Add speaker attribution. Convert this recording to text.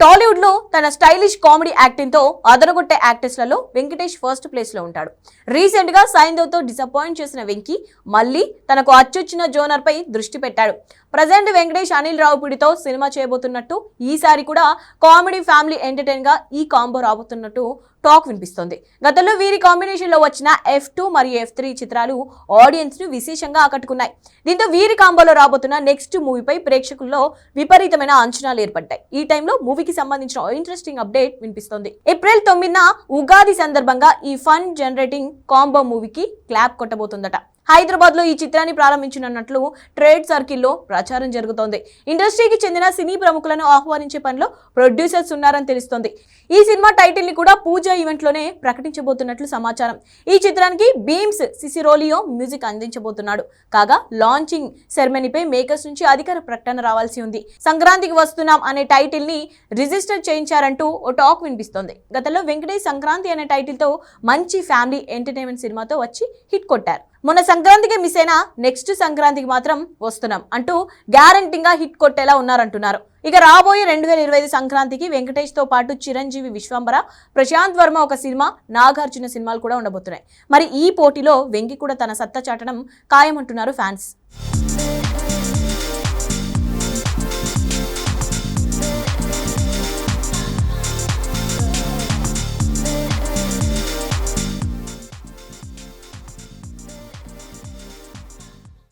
Speaker 1: టాలీవుడ్లో తన stylish comedy యాక్టింగ్తో అదరగొట్టే యాక్టర్స్లలో వెంకటేష్ ఫస్ట్ ప్లేస్లో ఉంటాడు. రీసెంట్గా సైందవ్తో డిసప్పాయింట్ చేసిన వెంకీ మళ్ళీ తనకు అచ్చొచ్చిన జోనర్ పై దృష్టి పెట్టాడు. ప్రజెంట్ వెంకటేష్ అనిల్ రావుపూడితో సినిమా చేయబోతున్నట్టు ఈసారి కూడా కామెడీ ఫ్యామిలీ ఎంటర్టైన్గా ఈ కాంబో రాబోతున్నట్టు టాక్ వినిపిస్తోంది. గతంలో వీరి కాంబినేషన్లో వచ్చిన ఎఫ్ టూ మరియు ఎఫ్ త్రీ చిత్రాలు ఆడియన్స్ను విశేషంగా ఆకట్టుకున్నాయి. దీంతో వీరి కాంబోలో రాబోతున్న నెక్స్ట్ మూవీపై ప్రేక్షకుల్లో విపరీతమైన అంచనాలు ఏర్పడ్డాయి. ఈ టైంలో మూవీకి సంబంధించిన ఇంట్రెస్టింగ్ అప్డేట్ వినిపిస్తోంది. ఏప్రిల్ తొమ్మిదిన ఉగాది సందర్భంగా ఈ ఫన్ జనరేటింగ్ కాంబో మూవీకి క్లాప్ కొట్టబోతుందట. హైదరాబాద్లో ఈ చిత్రాన్ని ప్రారంభించనున్నట్లు ట్రేడ్ సర్కిల్లో ప్రచారం జరుగుతోంది. ఇండస్ట్రీకి చెందిన సినీ ప్రముఖులను ఆహ్వానించే పనిలో ప్రొడ్యూసర్స్ ఉన్నారని తెలుస్తోంది. ఈ సినిమా టైటిల్ని కూడా పూజ ఈవెంట్లోనే ప్రకటించబోతున్నట్లు సమాచారం. ఈ చిత్రానికి బీమ్స్ సిసిరోలియో మ్యూజిక్ అందించబోతున్నాడు. కాగా లాంచింగ్ సెరమనీపై మేకర్స్ నుంచి అధికార ప్రకటన రావాల్సి ఉంది. సంక్రాంతికి వస్తున్నాం అనే టైటిల్ని రిజిస్టర్ చేయించారంటూ ఓ టాక్ వినిపిస్తోంది. గతంలో వెంకటేష్ సంక్రాంతి అనే టైటిల్తో మంచి ఫ్యామిలీ ఎంటర్టైన్మెంట్ సినిమాతో వచ్చి హిట్ కొట్టారు. మొన్న సంక్రాంతికి మిస్ అయినా నెక్స్ట్ సంక్రాంతికి మాత్రం వస్తున్నాం అంటూ గ్యారంటీగా హిట్ కొట్టేలా ఉన్నారంటున్నారు. ఇక రాబోయే రెండు వేల ఇరవై ఐదు సంక్రాంతికి వెంకటేష్తో పాటు చిరంజీవి విశ్వంబర ప్రశాంత్ వర్మ ఒక సినిమా నాగార్జున సినిమాలు కూడా ఉండబోతున్నాయి. మరి ఈ పోటీలో వెంకి కూడా తన సత్తా చాటడం ఖాయమంటున్నారు ఫ్యాన్స్